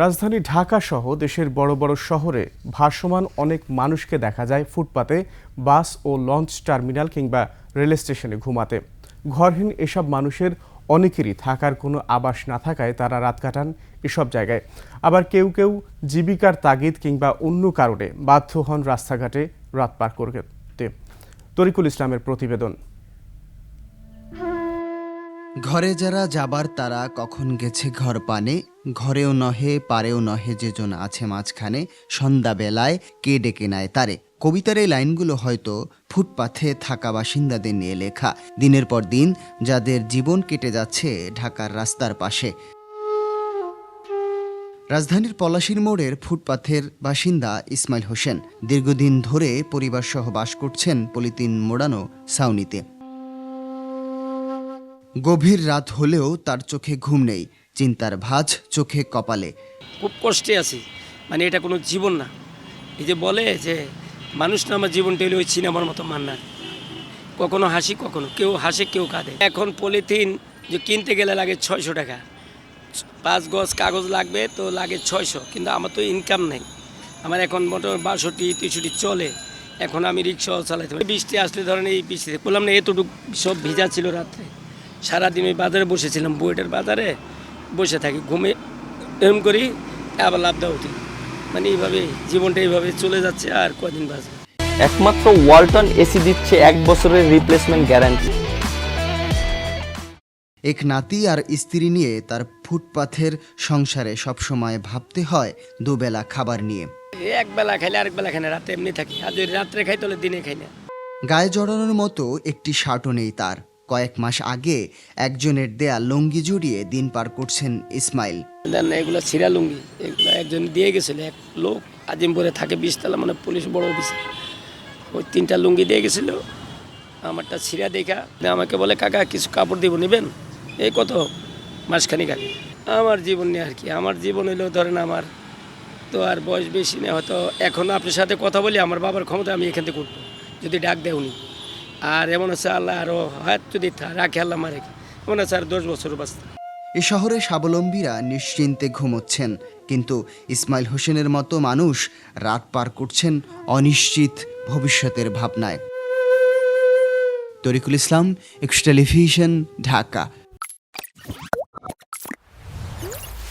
রাজধানী ঢাকা সহ দেশের বড় বড় শহরে ভাসমান অনেক মানুষকে দেখা যায় ফুটপাতে, বাস ও লঞ্চ টার্মিনাল কিংবা রেল স্টেশনে ঘুমাতে। ঘরহীন এসব মানুষের অনেকেরই থাকার কোনো আবাস না থাকায় তারা রাত কাটান এসব জায়গায়। আবার কেউ কেউ জীবিকার তাগিদ কিংবা অন্য কারণে বাধ্য হন রাস্তাঘাটে রাত পার করতে। তরিকুল ইসলামের প্রতিবেদন। ঘরে যারা যাবার, তারা কখন গেছে ঘর পানে? ঘরেও নহে, পারেও নহে যে জন আছে মাঝখানে। সন্ধ্যাবেলায় কে ডেকে নেয় তারে? কবিতার এই লাইনগুলো হয়তো ফুটপাথে থাকা বাসিন্দাদের নিয়ে লেখা। দিনের পর দিন যাদের জীবন কেটে যাচ্ছে ঢাকার রাস্তার পাশে। রাজধানীর পলাশির মোড়ের ফুটপাথের বাসিন্দা ইসমাইল হোসেন। দীর্ঘদিন ধরে পরিবারসহ বাস করছেন পলিথিন মোড়ানো ছাউনিতে। গভীর রাত হলেও তার চোখে ঘুম নেই, চিন্তার ভাঁজ চোখে কপালে। খুব কষ্টে আছি মানে এটা কোনো জীবন না। এই যে বলে যে, মানুষ না আমার জীবনটা হলো ওই সিনেমার মতো মান মান্নার কখনো হাসি, কখনো কেউ হাসে, কেউ কাঁদে। এখন পলিথিন যে কিনতে গেলে লাগে ছয়শো টাকা। পাঁচ গজ কাগজ লাগবে তো লাগে ছয়শো, কিন্তু আমার তো ইনকাম নেই। আমার এখন মোটর বাষট্টি, তেষট্টি চলে। এখন আমি রিক্সাও চালাইতে বৃষ্টি আসলে ধরেন এই বৃষ্টিতে, বললাম না, এতটুকু সব ভিজা ছিল রাত্রে। সারাদিন ওই বাজারে বসেছিলাম বইটার বাজারে বসে থাকি ঘুমে এরম করি আবার লাভ দেওয়া উঠি। মানে এইভাবে জীবনটা এইভাবে চলে যাচ্ছে আর কদিন বাঁচবে। একমাত্র ওয়ালটন এসি দিচ্ছে এক বছরের রিপ্লেসমেন্ট গ্যারান্টি এক নাতি আর স্ত্রী নিয়ে তার ফুটপাথের সংসারে সবসময় ভাবতে হয় দুবেলা খাবার নিয়ে। এক বেলা খাইলে আরেক বেলা খাই না রাতে এমনি থাকি। আর যদি রাত্রে খাই তাহলে দিনে খাই না। গায়ে জড়ানোর মতো একটি শার্টও নেই তার। কয়েক মাস আগে একজনের দেয়া লুঙ্গি জুড়িয়ে দিন পার করছেন ইসমাইল। এগুলো ছিঁড়া লুঙ্গি, এগুলো একজন দিয়ে গেছিল, এক লোক আজিমপুরে থাকে বিশতলা মানে পুলিশ বড় অফিসার। ওই তিনটা লুঙ্গি দিয়ে গেছিল, আমারটা ছিঁড়া দেখা আমাকে বলে, কাকা, কিছু কাপড় দিব, নেবেন? এই কত? মাসখানিক আগে। আমার জীবন নিয়ে আর কি, আমার জীবন হইলেও ধরেন আমার তো আর বয়স বেশি নেই, হয়তো এখন আপনার সাথে কথা বলি, আমার বাবার ক্ষমতা আমি এখান থেকে উঠবো, যদি ডাক দেয় উনি। আর এমন আছে আল্লাহ আরও হাত যদি রাখে আল্লাহ মারে। এমন আছে আর দশ বছর বাঁচতে। এ শহরে স্বাবলম্বীরা নিশ্চিন্তে ঘুমোচ্ছেন, কিন্তু ইসমাইল হোসেনের মতো মানুষ রাত পার করছেন অনিশ্চিত ভবিষ্যতের ভাবনায়। Tarikul Islam X television Dhaka.